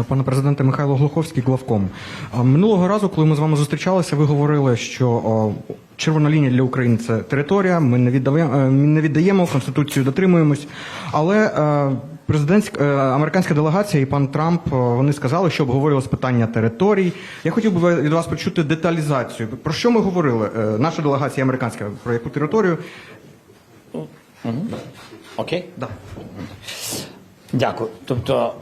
Е, Пане президенте Михайло Глуховський, главком. Минулого разу, коли ми з вами зустрічалися, ви говорили, що червона лінія для України це територія. Ми не віддаємо, е, не віддаємо конституцію, дотримуємось. Але е, президентська е, американська делегація і пан Трамп е, вони сказали, що обговорювалось питання територій. Я хотів би від вас почути деталізацію. Про що ми говорили? Е, Наша делегація американська про яку територію? Окей? Да. Дякую. Тобто,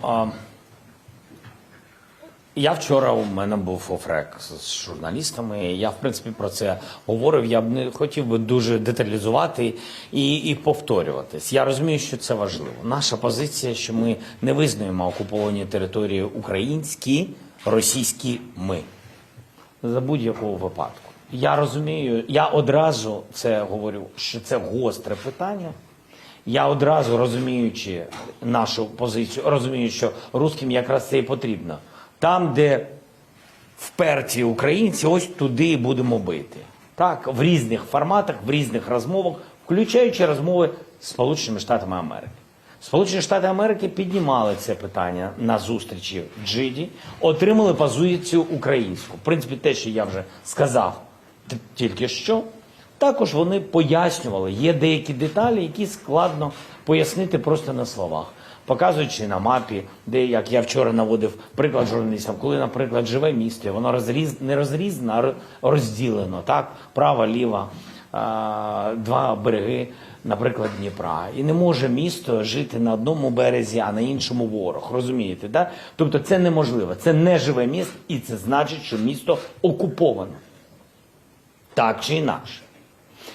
я вчора у мене був офрек з журналістами. Я, в принципі, про це говорив. Я б не хотів би дуже деталізувати і, і повторюватись. Я розумію, що це важливо. Наша позиція, що ми не визнаємо окуповані території українські, російські ми за будь-якого випадку. Я розумію, я одразу це говорю, що це гостре питання. Я одразу розуміючи нашу позицію, розумію, що русським якраз це і потрібно. Там, де вперті українці, ось туди і будемо бити. Так, в різних форматах, в різних розмовах, включаючи розмови з Сполученими Штатами Америки. Сполучені Штати Америки піднімали це питання на зустрічі в Джиді, отримали позицію українську. В принципі, те, що я вже сказав тільки що. Також вони пояснювали, є деякі деталі, які складно пояснити просто на словах, показуючи на мапі, де як я вчора наводив приклад журналістам, коли, наприклад, живе місто, воно розріз не розрізано, а розділено, так, права, ліва, два береги, наприклад, Дніпра. І не може місто жити на одному березі, а на іншому ворог. Розумієте, да? Тобто це неможливо. Це не живе місто, і це значить, що місто окуповане. Так чи інакше.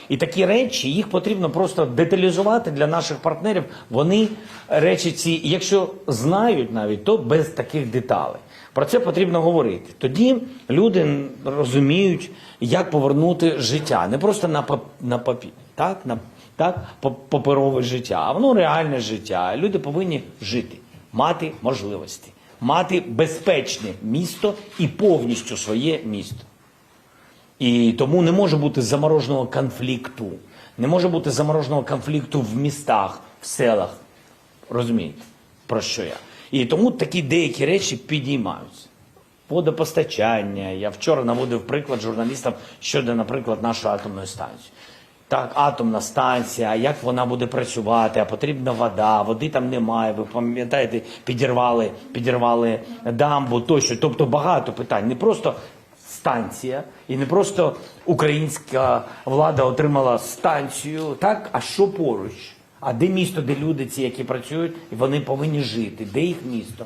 І такі речі їх потрібно просто деталізувати для наших партнерів. Вони речі ці, якщо знають навіть, то без таких деталей. Про це потрібно говорити. Тоді люди розуміють, як повернути життя, не просто на пап- на папір, так на так паперове життя, а воно реальне життя. Люди повинні жити, мати можливості, мати безпечне місто і повністю своє місто. І тому не може бути замороженого конфлікту. Не може бути замороженого конфлікту в містах, в селах. Розумієте, про що я? І тому такі деякі речі підіймаються. Водопостачання. Я вчора наводив приклад журналістам щодо, наприклад, нашої атомної станції. Так, атомна станція, як вона буде працювати, а потрібна вода, води там немає. Ви пам'ятаєте, підірвали, підірвали дамбу тощо. Тобто багато питань. Не просто станція, і не просто українська влада отримала станцію, так, а що поруч? А де місто, де люди ці, які працюють, і вони повинні жити? Де їх місто?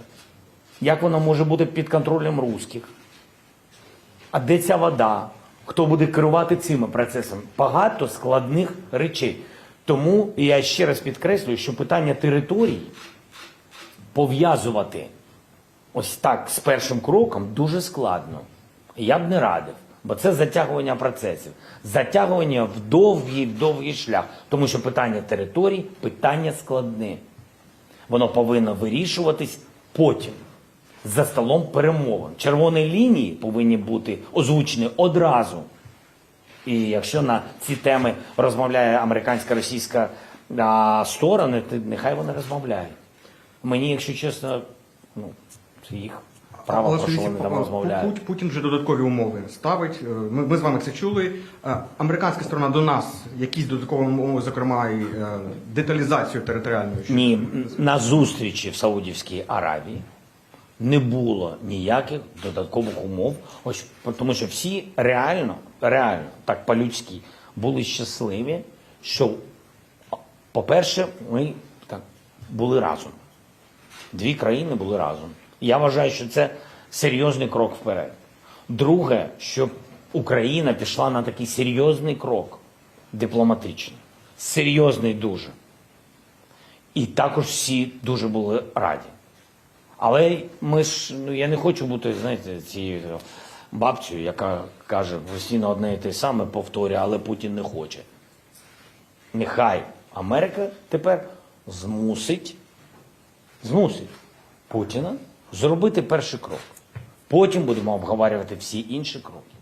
Як воно може бути під контролем русських? А де ця вода? Хто буде керувати цими процесами? Багато складних речей. Тому я ще раз підкреслюю, що питання територій пов'язувати ось так з першим кроком дуже складно. Я б не радив, бо це затягування процесів, затягування в довгий довгий шлях, тому що питання територій питання складне. Воно повинно вирішуватись потім за столом перемовин. Червоні лінії повинні бути озвучені одразу. І якщо на ці теми розмовляє американська російська а, сторони, то нехай вони розмовляють. Мені, якщо чесно, ну, їх право, Але про що вони там розмовляють. Пу- Путін вже додаткові умови ставить. Е, Ми, ми з вами це чули. Е, Американська сторона до нас якісь додаткові умови, зокрема і е, деталізацію територіальної. Ні, на зустрічі в Саудівській Аравії не було ніяких додаткових умов, ось тому що всі реально, реально, так по-людськи, були щасливі, що, по-перше, ми так були разом. Дві країни були разом. Я вважаю, що це серйозний крок вперед. Друге, що Україна пішла на такий серйозний крок дипломатичний. Серйозний дуже. І також всі дуже були раді. Але ми ж, ну я не хочу бути, знаєте, цією бабцею, яка каже постійно одне і те саме повторює, але Путін не хоче. Нехай Америка тепер змусить, змусить Путіна зробити перший крок. Потім будемо обговорювати всі інші кроки.